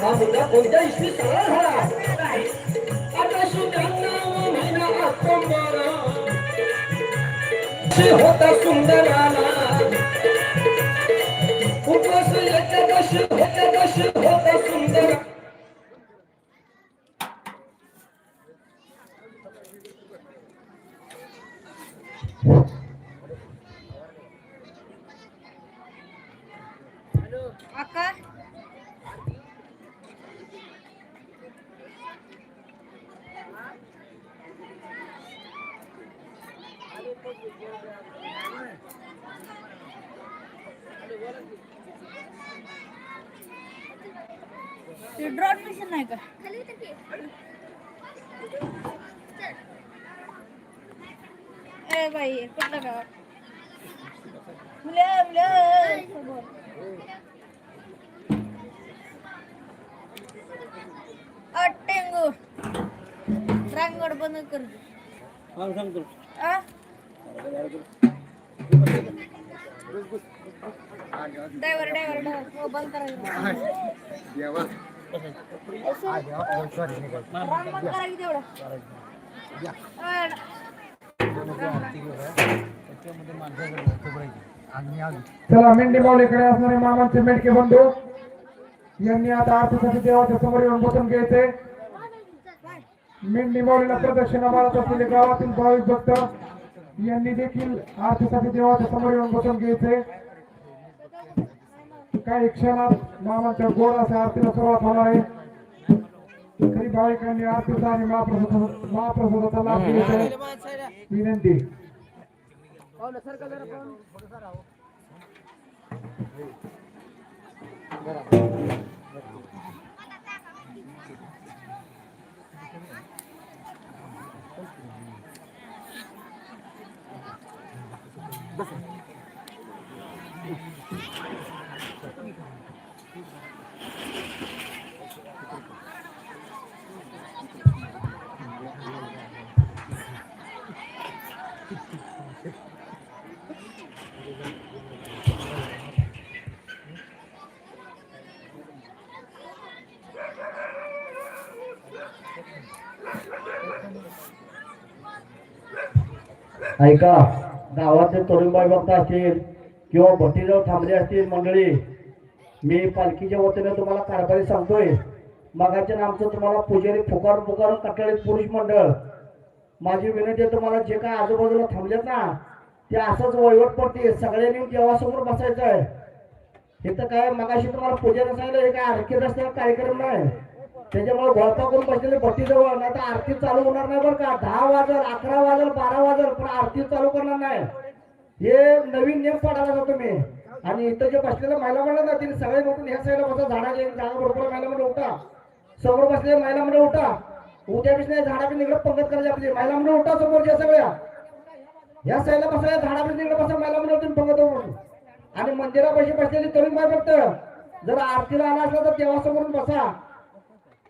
ভাবনা ওইটাই সীতা আকাশ সুন্দর ते ड्रॉट मिशन नाही का? ए बाई कुठलं गाव? मुले मुले. अट्टेंगू रांगोड बंद कर. दे. आ? Driver driver driver. हो बंद करायचं. चला मेंढी माऊलीकडे असणारे मामांचे मेंढके बंधू. यांनी आता आरतीसाठी देवाच्या समोर येऊन बसून घ्यायचे. मेंढी माऊलीला प्रदक्षिणा मारत असलेले गावातील भाविक भक्त. यांनी देखील आरतीसाठी देवाच्या समोर येऊन बसून घ्यायचे. काही क्षणात मामाच्या गोड अशा आरतीला सुरुवात होणार आहे. तरी भाविकांनी आरतीचा आणि महाप्रसाद महाप्रसादाचा लाभ घ्यायचा विनंती. ऐका गावातले तरुणबाई भक्त असतील किंवा भट्टीजवळ थांबले असतील मंडळी मी पालखीच्या वतीने तुम्हाला कारभारी सांगतोय. मगाच्या नामचं तुम्हाला पुजारी फुकार फुकार कटाळीत पुरुष मंडळ. माझी विनंती आहे तुम्हाला जे काय आजूबाजूला थांबलेत ना ते असंच वहिवट पडते सगळ्यांनी देवासमोर बसायचं आहे तर काय मगाशी तुम्हाला पुजारी सांगितलं हे काय आरखी रस्त्यावर कार्यक्रम नाही. त्याच्यामुळे घोळपा करून बसलेले भट्टीजवळ. नाही तर आरती चालू होणार नाही बरं का. दहा वाजल अकरा वाजल बारा वाजल पण आरती चालू करणार नाही. हे नवीन नियम पाडायला जातो तुम्ही आणि इथं जे बसलेल्या महिला मंडळ ना तिने सगळे उठून ह्या साईडला बसा झाडाच्या जागा बरोबर महिला मंडळ उठा. समोर बसलेल्या महिला मंडळ उठा. उद्या बिसल्या झाडाकडे इकडे पंगत करायची आपली. महिला मंडळ उठा समोरच्या सगळ्या. ह्या साईडला बसल्या झाडाकडे इकडे बसा महिला मंडळ उठून पंगत उठून आणि मंदिरापाशी बसलेली तरुण बाय फक्त जर आरतीला आला असला तर देवासमोरून बसा.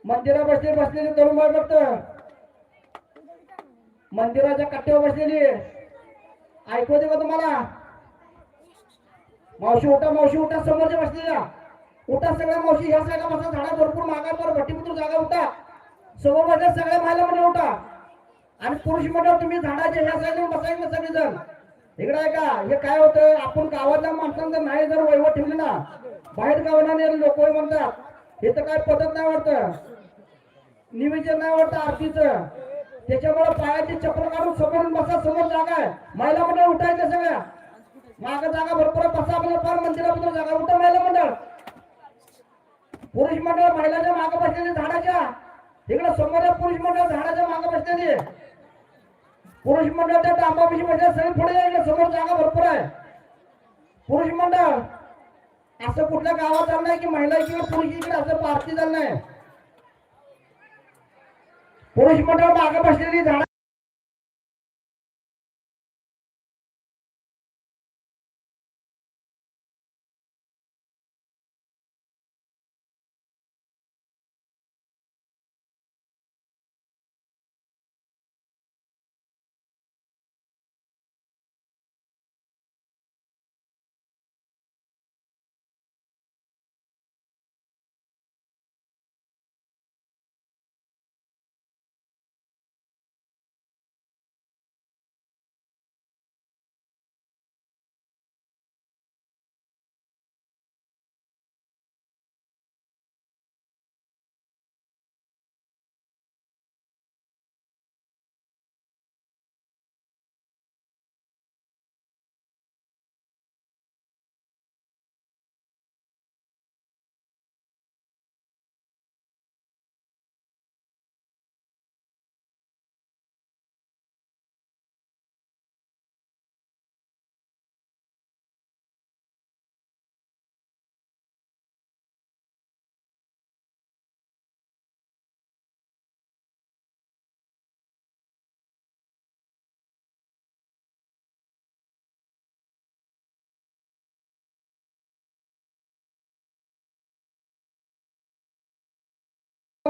मंदिरा बसले बसलेली तरुण बाय फक्त मंदिराच्या कट्ट्यावर बसलेली. ऐकू दे का तुम्हाला. मावशी उठा मावशी उठा समोरच्या बसलेल्या. उठा सगळ्या मावशी ह्या सगळ्या बसा झाडा भरपूर मागावर भट्टीपुत्र जागा उठा. समोर बसल्या सगळ्या महिला म्हणजे उठा. आणि पुरुष म्हणजे तुम्ही झाडाच्या ह्या साईडला बसायचं सगळेजण. इकडे आहे का हे काय होतं आपण गावातल्या माणसांचं नाही जर वैवट ठेवली ना बाहेर गावाला लोक म्हणतात. हे तर काय पद्धत नाही वाटतं. निवेदन नाही वाटतं आरतीचं. त्याच्यामुळे पायाची चक्र काढून समोरून बसा समोर जागा आहे. महिला मंडळ उठायचं सगळ्या. माग जागा भरपूर आहे, बसा आपल्या फार मंदिराबद्दल जागा. उठा महिला मंडळ. पुरुष मंडळ महिलाच्या मागे बसलेली झाडाच्या. इकडे समोर पुरुष मंडळ झाडाच्या मागे बसलेली. पुरुष मंडळ त्या डांबापाशी बसले सगळे पुढे इकडे समोर जागा भरपूर आहे. पुरुष मंडळ असं कुठल्या गावात झालं की महिला इकडे पुरुष इकडे असं आरती झालं नाही पुरुष मंडळ मागे बसलेली झाड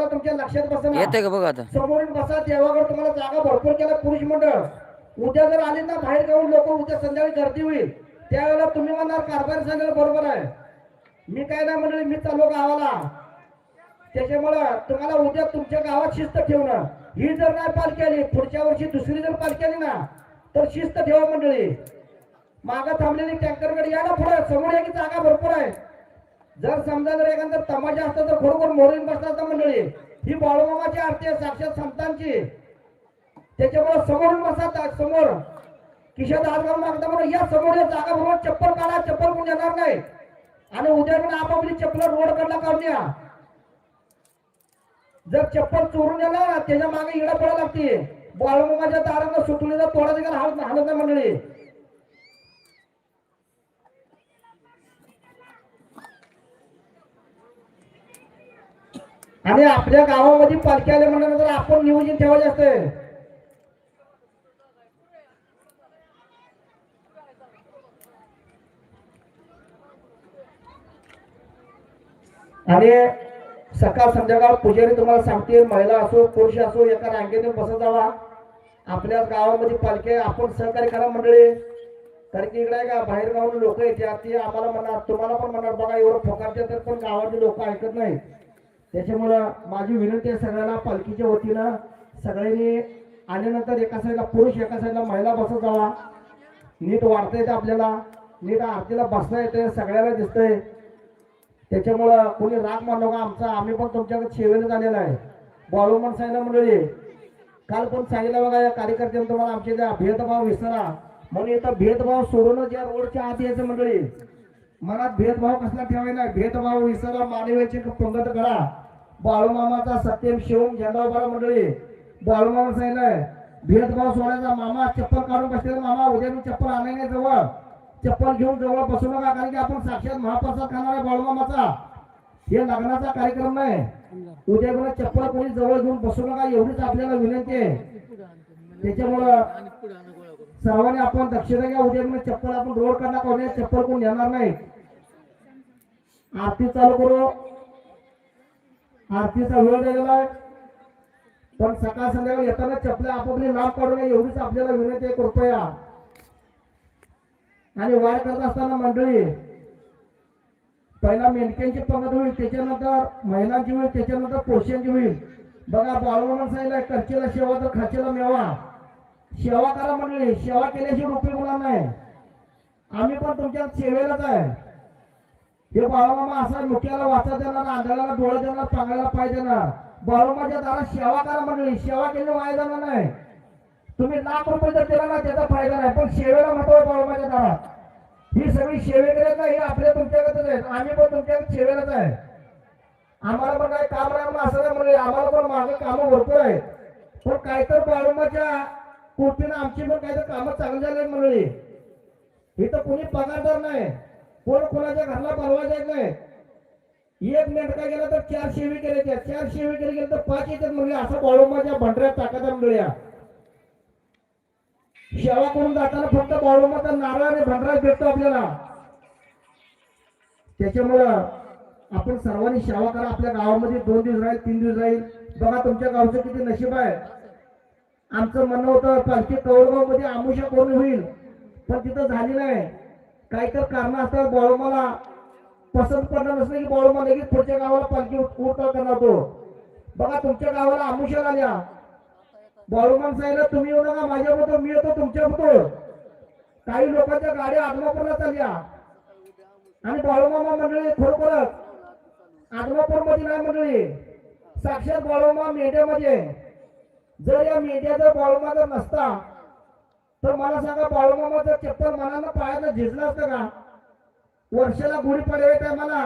तुमच्या लक्षात बसणार येते का बघा आता? समोरून बसा देवाकडे तुम्हाला जागा भरपूर केला पुरुष मंडळ. उद्या जर आले ना बाहेर जाऊन लोक उद्या संध्याकाळी गर्दी होईल. त्यावेळेला तुम्ही म्हणणार कारभार सांगायला बरोबर आहे. मी काय नाही म्हणले मी चालू गावाला. त्याच्यामुळं तुम्हाला उद्या तुमच्या गावात शिस्त ठेवणं ही जर नाही पालखी आली पुढच्या वर्षी दुसरी जर पालखी आली ना तर शिस्त ठेवा मंडळी. मागं थांबलेली टँकर गाडी या ना पुढे समोर या की जागा भरपूर आहे. जर समजा जर एखादा तमाशा असता तर खरोखर मोरून बसला असता मंडळी. ही बाळूमामाची आरती आहे साक्षात संतांची. त्याच्यामुळे समोरून बसा समोर. किशोर आजगाव मागता म्हणून या समोर या जागा बरोबर चप्पल काढा चप्पल कोण येणार नाही. आणि उद्या पण आपापली चप्पल रोड कडला काढून या. जर चप्पल चोरून येणार ना त्याच्यामागे इडा पडा लागते बाळूमामाच्या दारानं सुटली तर तोडा देखील हालत हालत नाही मंडळी. आणि आपल्या गावामध्ये पालखी आल्या म्हणल्यानंतर आपण नियोजन ठेवायचे असते आणि सकाळ संध्याकाळ पुजारी तुम्हाला सांगतील महिला असो पुरुष असो एका रांगेने बसत जावा आपल्या गावामध्ये पालखी आहे, आपण सहकार्य करा मंडळी. कारण की इकडे का बाहेर गावून लोक येतात ते आम्हाला म्हणणार तुम्हाला पण म्हणणार बघा एवढं फोकारचे तर पण गावातले लोक ऐकत नाही. त्याच्यामुळं माझी विनंती आहे सगळ्यांना पालखीच्या वतीनं सगळ्यांनी आल्यानंतर एका साईडला पुरुष एका साईडला महिला बसत जावा नीट वाढता येते आपल्याला. नीट आरतीला बसता येते सगळ्याला दिसतंय. त्याच्यामुळं कोणी राग मानलो का आमचा आम्ही पण तुमच्याकडे शेवेने झालेला आहे. बाळूमन साईला मंडळी. काल पण सांगितलं बघा या कार्यकर्त्यांनी तुम्हाला आमच्या इथे भेदभाव विसरा. म्हणून इथं भेदभाव सोडूनच या रोडच्या आत यायचं मंडळी. मनात भेदभाव कसला ठेवायला भेदभाव विसरा. मानवाची पंगत करा. बाळूमामाचा सत्यम शिवम झेंडा उभारा मंडळी. बाळूमामा सांगितलंय भेदभाव सोडायचा मामा चप्पल काढून बसलेला मामा उद्या मी चप्पल आणले नाही जवळ. चप्पल घेऊन जवळ बसू नका कारण की आपण साक्षात महाप्रसाद खाणार आहे बाळूमामाचा. हे लग्नाचा कार्यक्रम नाही. उद्या मला चप्पल कोणी जवळ घेऊन बसू नका एवढीच आपल्याला विनंती आहे. त्याच्यामुळं सर्वांनी आपण दक्षिणा घ्या उद्या कोणी चप्पल आपण रोड करणार चप्पल कोण येणार नाही. आरती चालू करू. आरतीचा वेळ झालेला आहे. पण सकाळ संध्याकाळ येताना चपल्या आपापली लांब काढू नये एवढीच आपल्याला विनंती आहे कृपया. आणि वाढ करत असताना मंडळी पहिला मेनक्यांची पंगत होईल त्याच्यानंतर महिलांची होईल त्याच्यानंतर पुरुषांची होईल. बघा बाळवण सांगितलं करचेला सेवा तर खाचेला मेवा. सेवा करा मंडळी सेवा केल्याशिवाय उपयोग होणार नाही. आम्ही पण तुमच्या सेवेलाच आहे. हे बाळूमामा असा मुख्याला वाचा देणार आंधळाला डोळे देणार पांगळ्याला पाय देणार बाळूमाच्या दारात सेवा करा मंडळी सेवा केली वाया जाणार नाही. तुम्ही लाख रुपये जर दिला ना त्याचा फायदा नाही. पण सेवेला महत्त्व आहे बाळूमाच्या दारात. ही सगळी सेवेकडेच नाही आपल्या तुमच्याकडे आहेत. आम्ही पण तुमच्याकडे सेवेलाच आहे. आम्हाला पण काय काम नाही असं नाही म्हणजे आम्हाला पण मागे कामं भरपूर आहेत. पण काय तर बाळूमाच्या कृतीनं आमची पण काही तर कामं चांगली झाली आहेत इथं कोणी पगारदार नाही. कोण कोणाच्या घरला बोलवायचं काय? एक मेंढका गेला तर चार शेवी करायच्या चार शेवी केले गेले तर पाच येतात म्हणजे असं बाळूमाच्या भंडऱ्यात टाकायचा मिळूया सेवा करून जाताना फक्त बाळूमाचा नारळ आणि भंडरा भेटतो आपल्याला. त्याच्यामुळं आपण सर्वांनी सेवा करा. आपल्या गावामध्ये दोन दिवस राहील तीन दिवस राहील. बघा तुमच्या गावचं किती नशीब आहे. आमचं म्हणणं होतं पालखी कौरगावमध्ये आमुषा करून होईल? पण तिथं झाली नाही. काही तर कारण असतात बाळूमाला पसंत पडणार नसलं की बाळूमा लगेच पुढच्या गावाला पालखी उठा करणार तो. बघा तुमच्या गावाला आमुषा आल्या. बाळूमान सांगितलं तुम्ही येऊ नका माझ्याबरोबर मी येतो तुमच्याबरोबर काही लोकांच्या गाड्या आदमापूरला चालल्या. आणि बाळूमामा मंडळी खरोखरच आदमापूरमध्ये नाही मंडळी. साक्षात बाळूमा मेढ्यामध्ये. जर या मेढ्या जर बाळूमा जर नसता तर मला सांगा बाळूमामाचं चप्पल मनानं पायानं झिजलं असतं का? वर्षाला गुढीपाडव्या टायमाला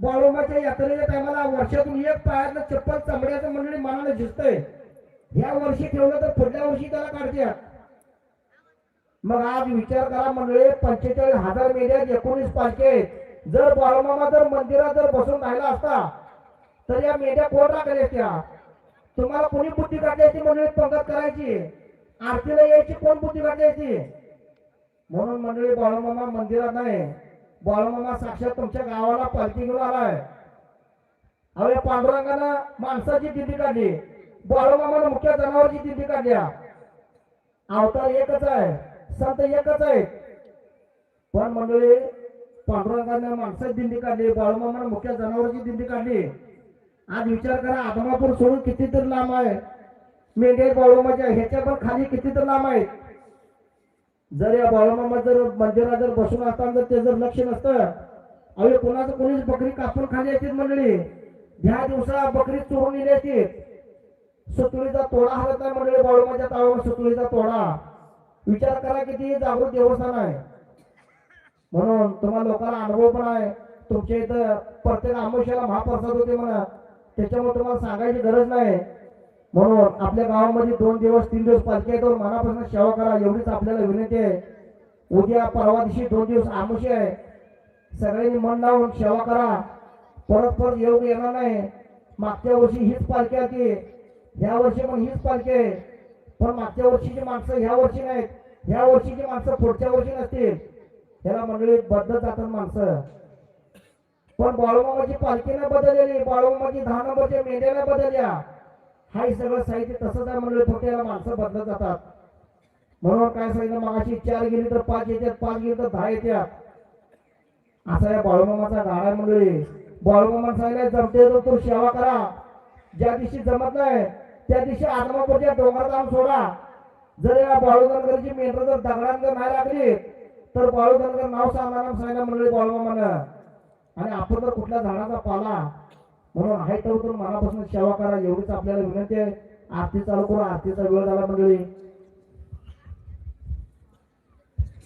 बाळूमाच्या यात्रेच्या टायमाला वर्षातून एक पायातलं चप्पल चमड्याचं मंडळी मनानं झिजतंय. ह्या वर्षी ठेवलं तर पुढल्या वर्षी त्याला काढते मग आज विचार करा मंडळी पंचेचाळीस हजार मेढ्यात एकोणीस पालखे आहेत. जर बाळूमामा जर मंदिरात जर बसून राहिला असता तर या मेढ्या कोण राखल्या त्या तुम्हाला कोणी बुद्धी काढायची मंडळी पंगत करायची? आरतीला यायची कोण बुद्धी काढायची म्हणून मंडळी बाळूमामा मंदिरात नाही. बाळूमामा साक्षात तुमच्या गावाला पालखी घेऊन आलाय. अहो या पांडुरंगानं माणसाची दिंडी काढली. बाळूमामानं मुख्य जनावरची दिंडी काढल्या अवतार एकच आहे. संत एकच आहे पण मंडळी पांडुरंगानं माणसाची दिंडी काढली. बाळूमामानं मुख्य जनावरची दिंडी काढली. आज विचार करा आदमापूर सोडून कितीतरी लांब आहे. मेंढे बाळूमाच्या म्हणजे ह्याच्या पण खाली किती तर लांब आहेत. जर या बाळूमामा जर मंदिरात जर बसून असताना जर ते जर लक्ष नसतं अवे कोणाचं कोणीच बकरी कापून खाली येतील मंडळी. ह्या दिवसा बकरी चोरून नेली येते तोडा हरत नाही मंडळी बाळूमाच्या ताळावर सुतुळीचा तोडा. विचार करा किती जागृत देवस्थान आहे. म्हणून तुम्हाला लोकांना अनुभव पण आहे. तुमच्या इथं प्रत्येक आमुष्याला महाप्रसाद होते म्हणा. त्याच्यामुळे तुम्हाला सांगायची गरज नाही. म्हणून आपल्या गावामध्ये दोन दिवस तीन दिवस पालखी आहे तर मनापासून सेवा करा. एवढीच आपल्याला विनंती आहे. उद्या परवा दिवशी दोन दिवस आमुषी आहे. सगळ्यांनी मन लावून सेवा करा. परत परत योग येणार नाही. मागच्या वर्षी हीच पालखी होती. ह्या वर्षी पण हीच पालखी आहे. पण मागच्या वर्षीची माणसं ह्या वर्षी नाहीत. ह्या वर्षीची माणसं पुढच्या वर्षी नसतील. ह्याला मंडळी बदलत जातात माणसं. पण बाळूमामाची पालखी नाही बदललेली बाळूमामाची दहा नंबरच्या मेंढ्या नाही बदलल्या. हा हे सगळं साहित्य तसंच आहे म्हणलं फक्त माणसं बदलत जातात. म्हणून काय सांगितलं? मागाशी चार गेली तर पाच येतात पाच गेली तर दहा येतात असा या बाळूमामाचा गाडा आहे मंडळी. बाळूमामा सांगितलं जमते तर तो सेवा करा. ज्या दिवशी जमत नाही त्या दिवशी आत्मापूरच्या डोंगरात आणून सोडा. जर या बाळूधनगरची मेंढर जर दगडात नाही लागली तर बाळूधनगर नाव सांगणार सांगितलं मंडळी बाळूमामानं. आणि आपण जर कुठल्या झाडाचा पाला म्हणून आहे तर तर मनापासून सेवा करा एवढीच आपल्याला विनंती आहे. आरती चालू करू आरतीचा वेळ झाला मंडळी.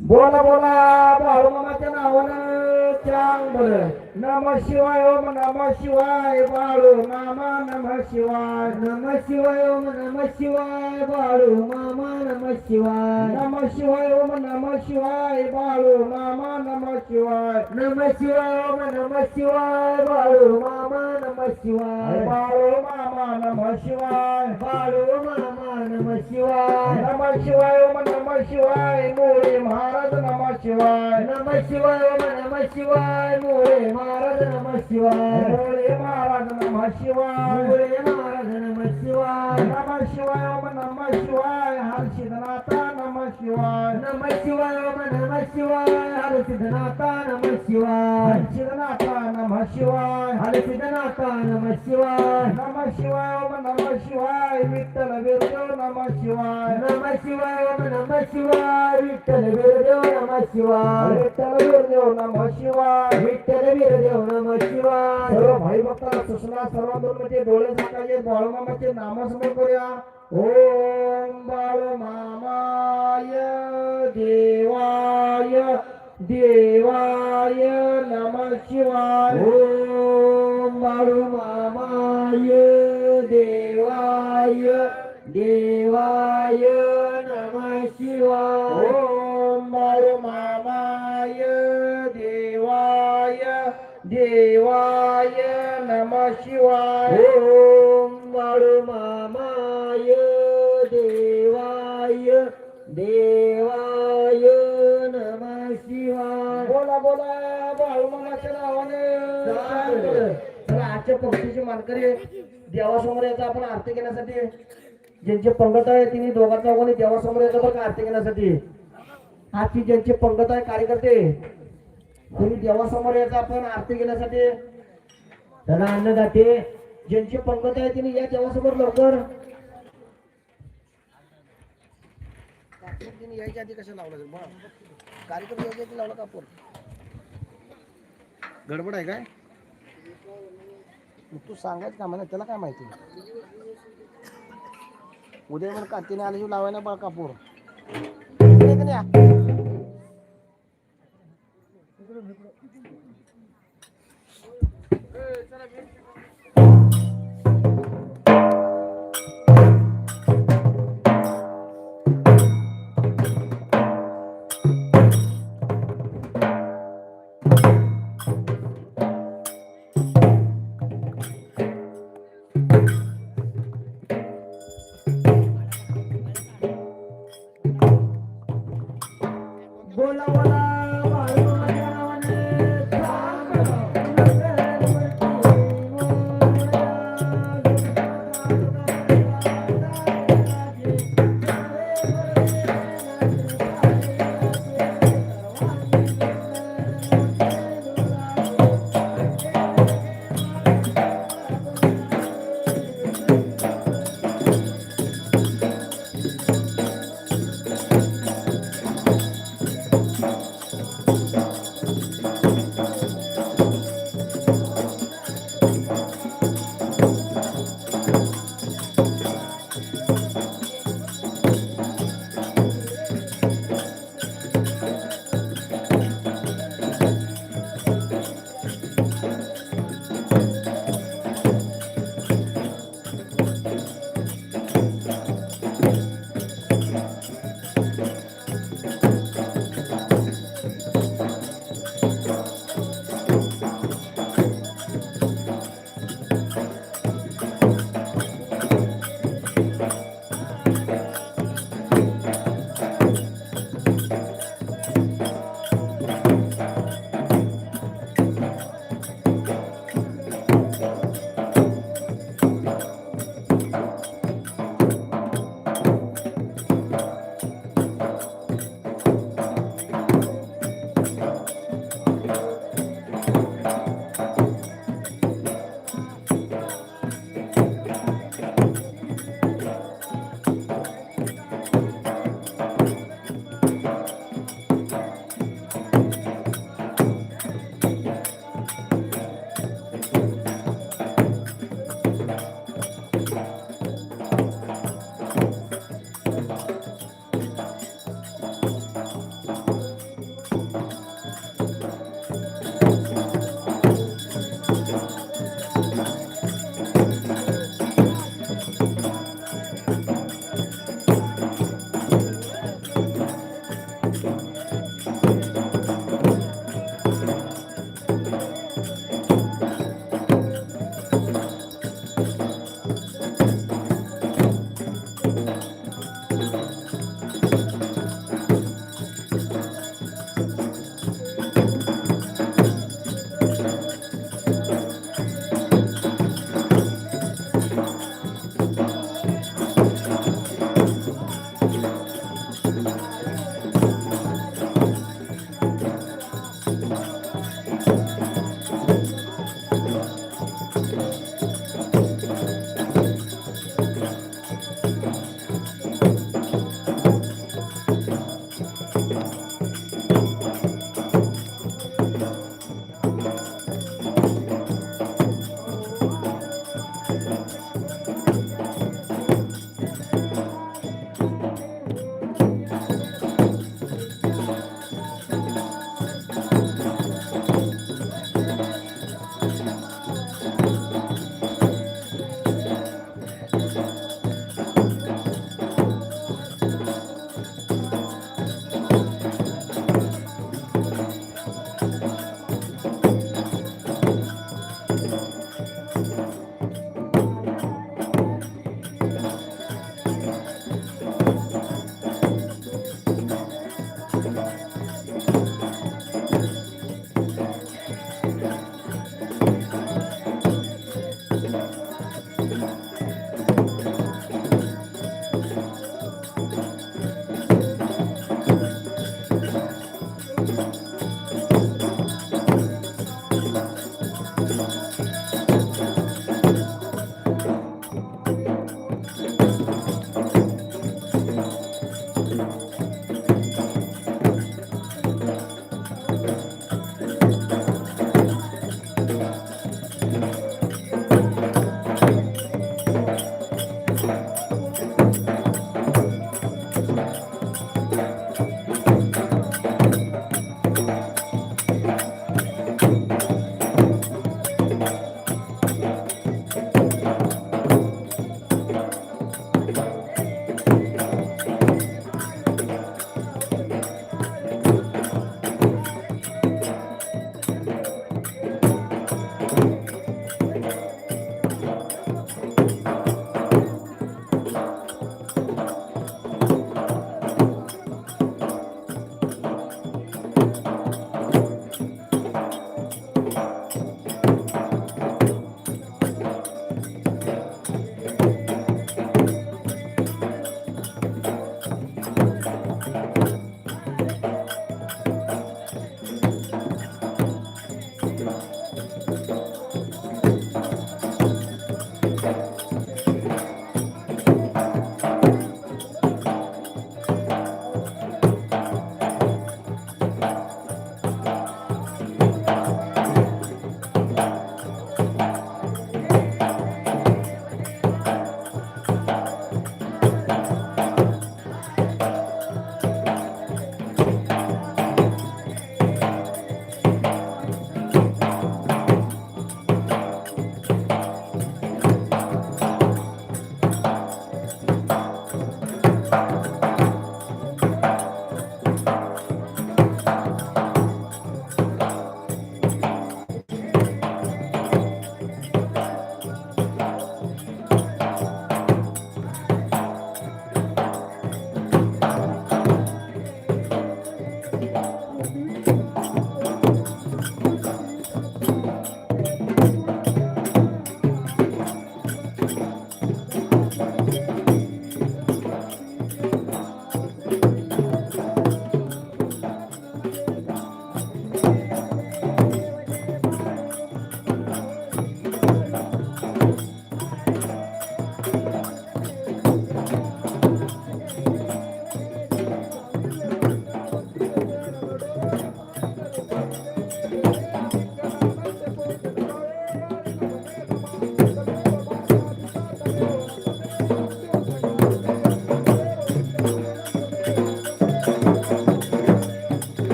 बोला बोला बाळूमामाच्या नावानं चांग बोल नम शिवाय ओम नम शिवाय बाळू मामा नम शिवाय नम शिवाय ओम नम शिवाय बाळू मामा नम शिवाय. नम शिवाय ओम नम शिवाय बाळू मामा नम शिवाय. नम शिवाय ओम नम शिवाय बाळू मामा नम शिवाय. बाळू मामा नम शिवाय बाळू मामा नम शिवाय नम शिवाय ओम नम शिवाय मोळे महाराज नम शिवाय नम शिवाय ओम नम शिवाय मोळे महाराज नम शिवाय मोळे महाराज नम शिवाय मोळे महाराज नम शिवाय नम शिवाय ओम नम शिवाय हर्षिदनाथा नम शिवाय नम शिवाय ओम नम शिवाय हर्षिदनाथा नम शिवाय हर्षिदनाथा नम शिवाय हर्षिदनाथा नम शिवाय नम शिवाय ओम नम शिवाय विठ्ठल वीरदेव नम शिवाय नम शिवाय नम शिवाय विठ्ठल वीरदेव नम शिवाय. विठ्ठल वीरदेव नम शिवाय. विठ्ठल वीरदेव नम शिवाय. सर्व भाई भक्तांना सूचना सर्वांमध्ये डोळे झाकायचे बाळूमामाचे नामस्मरण करूया. ओम बाळूमामाय देवाय देवाय नम शिवाय. ओम बाळूमामाय देवाय. देवाय नम शिवाय। ओम बाळूमामाय देवाय। देवाय नम शिवाय। ओम बाळूमामाय देवाय। देवाय नम शिवाय। बोला बोला बाळूमामाच्या नावाने. आजच्या पंक्तीचे मानकरी देवासमोर यायचं आपण आरती घेण्यासाठी. ज्यांची पंगत आहे तिने दोघा चौघांनी देवासमोर यायचं बरं का आरती घेण्यासाठी. आजची ज्यांची पंगत आहे कार्यकर्ते तुम्ही देवासमोर यायचा आपण आरती घेण्यासाठी. त्याला अन्नदाते ज्यांची पंगत आहे तिने या देवासमोर लवकर. तिने यायच्या आधी कशा लावलं कार्यक्रम यायच्या आधी लावला गडबड आहे काय? तू सांगायचं का म्हणा त्याला काय माहिती? उद्या म्हणून कार्तीने आल्याशिवाय लावायला बा कापूर इकडे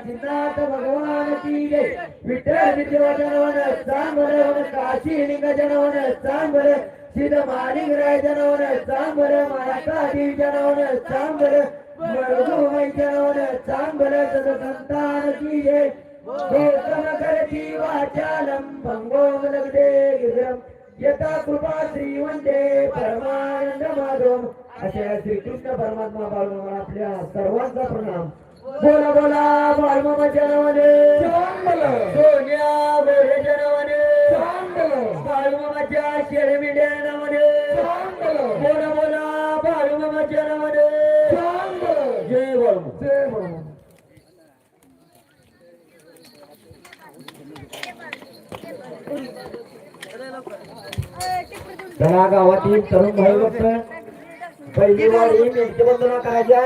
सिद्धार्थ भगवान की जय. विठ्ठल विद्या जनवन वन काशी लिंग जनवन चांगलं सिद्ध मालिक राय जनवन चांगलं महाकाली जनवन चांगलं मरघुमय जनवन सांबरे सद संतान की जय. गोतम करती वाचालम भंगो लगदे गिरम यथा कृपा श्रीवंते परमानंद माधव अशा श्रीकृष्ण परमात्मा बाळमामा आपल्या सर्वांचा प्रणाम. बोला बोला बाळमामा जनवने सोन्या बाळमामाच्या नवने बोला बोला बाळमामाच्या नवने जय जय गावातील तरुण भाई बघतोय पहिली वारी करायच्या